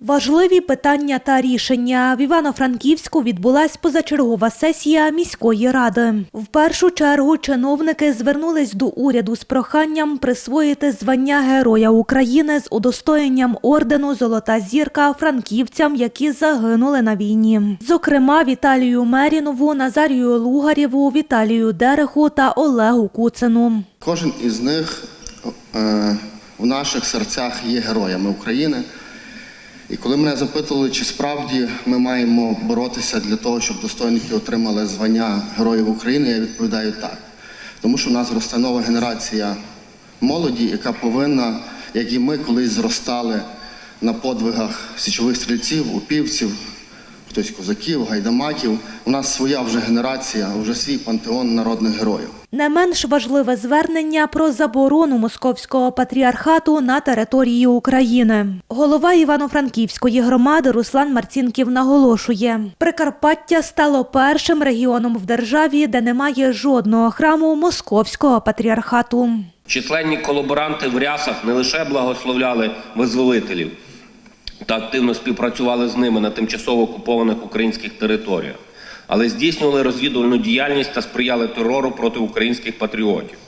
Важливі питання та рішення в Івано-Франківську відбулась позачергова сесія міської ради. В першу чергу чиновники звернулись до уряду з проханням присвоїти звання Героя України з удостоєнням ордену Золота зірка франківцям, які загинули на війні. Зокрема, Віталію Мерінову, Назарію Лугарєву, Віталію Дереху та Олегу Куцину. Кожен із них е, в наших серцях є героями України. І коли мене запитували, чи справді ми маємо боротися для того, щоб достойники отримали звання Героїв України, я відповідаю так. Тому що в нас росте нова генерація молоді, яка повинна, як і ми колись зростали на подвигах січових стрільців, упівців, хтось козаків, гайдамаків. У нас своя вже генерація, вже свій пантеон народних героїв. Не менш важливе звернення про заборону московського патріархату на території України. Голова Івано-Франківської громади Руслан Марцінків наголошує: Прикарпаття стало першим регіоном в державі, де немає жодного храму московського патріархату. Численні колаборанти в рясах не лише благословляли визволителів та активно співпрацювали з ними на тимчасово окупованих українських територіях, але здійснювали розвідувальну діяльність та сприяли терору проти українських патріотів.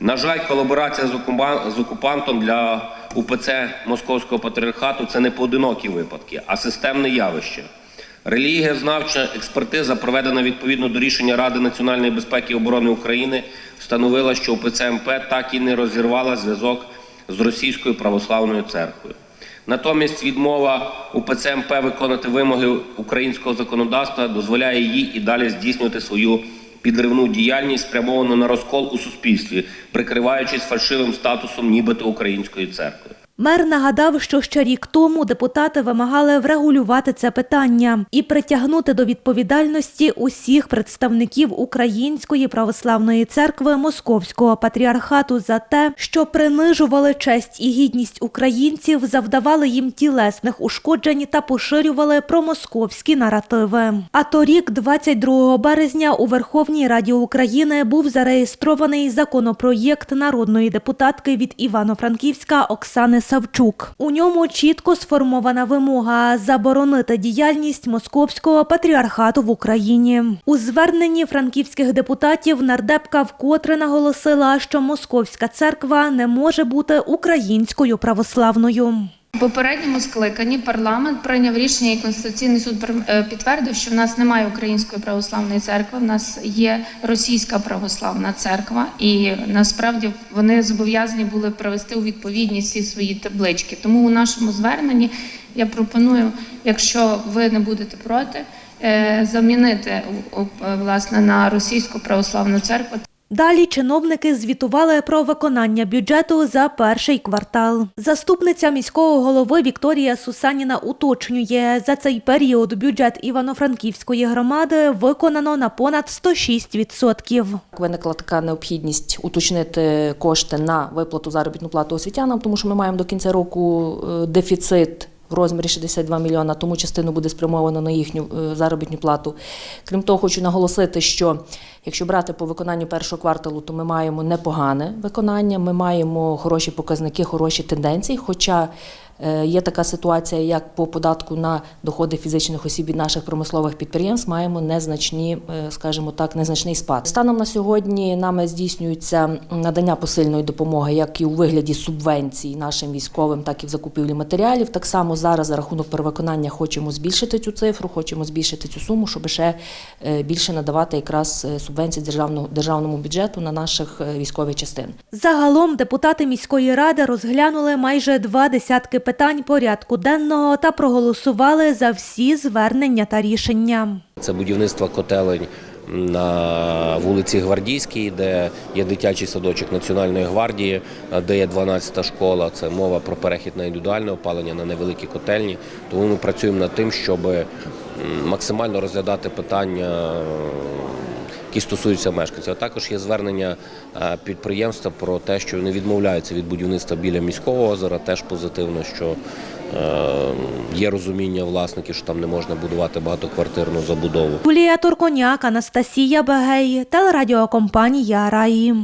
На жаль, колаборація з окупантом для УПЦ Московського патріархату це не поодинокі випадки, а системне явище. Релігієзнавча експертиза, проведена відповідно до рішення Ради національної безпеки і оборони України, встановила, що УПЦ МП так і не розірвала зв'язок з Російською православною церквою. Натомість відмова УПЦ МП виконати вимоги українського законодавства дозволяє їй і далі здійснювати свою підривну діяльність, спрямовану на розкол у суспільстві, прикриваючись фальшивим статусом нібито української церкви. Мер нагадав, що ще рік тому депутати вимагали врегулювати це питання і притягнути до відповідальності усіх представників Української православної церкви Московського патріархату за те, що принижували честь і гідність українців, завдавали їм тілесних ушкоджень та поширювали промосковські наративи. А торік, 22 березня, у Верховній Раді України був зареєстрований законопроєкт народної депутатки від Івано-Франківська Оксани Савчук. У ньому чітко сформована вимога заборонити діяльність московського патріархату в Україні. У зверненні франківських депутатів нардепка вкотре наголосила, що московська церква не може бути українською православною. У попередньому скликанні парламент прийняв рішення, і Конституційний суд е, підтвердив, що в нас немає української православної церкви, в нас є російська православна церква, і насправді вони зобов'язані були привести у відповідність всі свої таблички. Тому у нашому зверненні я пропоную, якщо ви не будете проти, е, замінити власне на російську православну церкву. Далі чиновники звітували про виконання бюджету за перший квартал. Заступниця міського голови Вікторія Сусаніна уточнює, за цей період бюджет Івано-Франківської громади виконано на понад 106%. Виникла така необхідність уточнити кошти на виплату заробітну плату освітянам, тому що ми маємо до кінця року е, дефіцит. В розмірі 62 мільйона, тому частину буде спрямовано на їхню е, заробітну плату. Крім того, хочу наголосити, що якщо брати по виконанню першого кварталу, то ми маємо непогане виконання, ми маємо хороші показники, хороші тенденції. Хоча є така ситуація, як по податку на доходи фізичних осіб від наших промислових підприємств, маємо незначні, е, скажімо так, незначний спад. Станом на сьогодні нами здійснюється надання посильної допомоги, як і у вигляді субвенцій нашим військовим, так і в закупівлі матеріалів. Так само зараз за рахунок перевиконання хочемо збільшити цю цифру, хочемо збільшити цю суму, щоб ще е, більше надавати якраз е, субвенції державного державному бюджету на наших е, військові частини. Загалом депутати міської ради розглянули майже два десятки питань порядку денного та проголосували за всі звернення та рішення. Це будівництво котелень на вулиці Гвардійській, де є дитячий садочок Національної гвардії, де є 12-та школа. Це мова про перехід на індивідуальне опалення на невеликі котельні. Тому ми працюємо над тим, щоб максимально розглядати питання. Які стосуються мешканців. А також є звернення е, підприємства про те, що вони відмовляються від будівництва біля міського озера. Теж позитивно, що е, є розуміння власників, що там не можна будувати багатоквартирну забудову. Юлія Турконяк, Анастасія Бегей, телерадіокомпанія Раї.